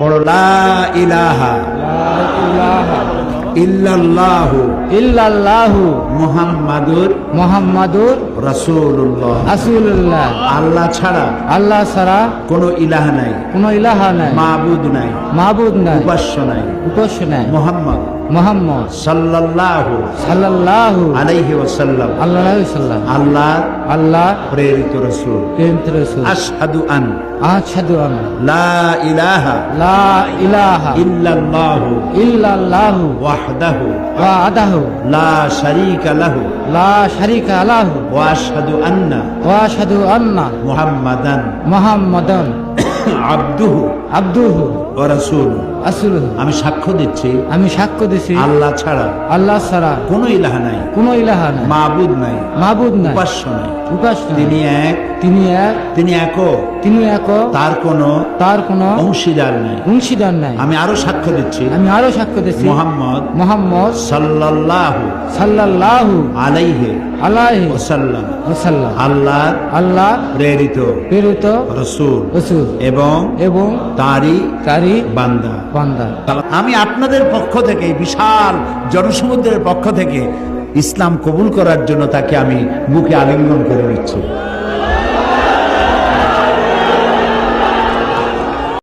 পড়ো লা ইলাহা ইল্লাল্লাহু ইল্লাল্লাহু মুহাম্মাদুর মোহাম্মদুর রাসূলুল্লাহ। রাসূলুল্লাহ। আল্লাহ ছাড়া আল্লাহ ছাড়া কোনো ইলাহ নাই। কোনো ইলাহা নাই। মাবুদ নাই। মাহবুদ নাই। উপাস্য নাই। উপাস্য নাই। মুহাম্মদ। মোহাম্মদ সাল্লাল্লাহু সাল্লাল্লাহু আলাইহি ওয়াসাল্লাম। আল্লাহ সাল্লাম। আল্লাহ আল্লাহ প্রেরিত রাসূল। প্রেমিত রাসূল। আশহাদু আন। আশহাদু আন। লা ইলাহা লা ইলাহা ইল্লাল্লাহু ইল্লাল্লাহু ওয়াহদাহু। ওয়াহদাহু। লা শারীকা লাহু। লা শারীকা লাহু। ওয়া আশহাদু আন্না। ওয়া আশহাদু আন্না। মুহাম্মাদান। মুহাম্মাদান। আবদুহু। আবদুহু। ওয়া রাসূলুহু। আমি সাক্ষ্য দিচ্ছি। আমি সাক্ষ্য দিচ্ছি আল্লাহ ছাড়া আল্লাহ ছাড়া কোনো ইলাহা নাই। কোনো ইলাহা নাই। মাবুদ নাই। মাহবুদ নাই। উপাস্য নাই। উপাস্য তিনি এক। তিনি এক। তিনি এক তিনি এক তার কোনো তার কোন অংশীদার নাই। অংশীদার নাই। আমি আরও সাক্ষ্য দিচ্ছি। আমি আরও সাক্ষ্য দিচ্ছি। মোহাম্মদ মোহাম্মদ সাল্লাল্লাহু সাল্লাল্লাহু আলাইহি আলাইহি ওয়াসাল্লাম। ওয়াসাল্লাম। আল্লাহ আল্লাহ প্রেরিত প্রেরিত রসুল রসুল। এবং এবং তারই তারই বান্দা। বান্দা। আমি আপনাদের পক্ষ থেকে, বিশাল জনসমুদ্রের পক্ষ থেকে ইসলাম কবুল করার জন্য তাকে আমি বুকে আলিঙ্গন করে নিচ্ছি।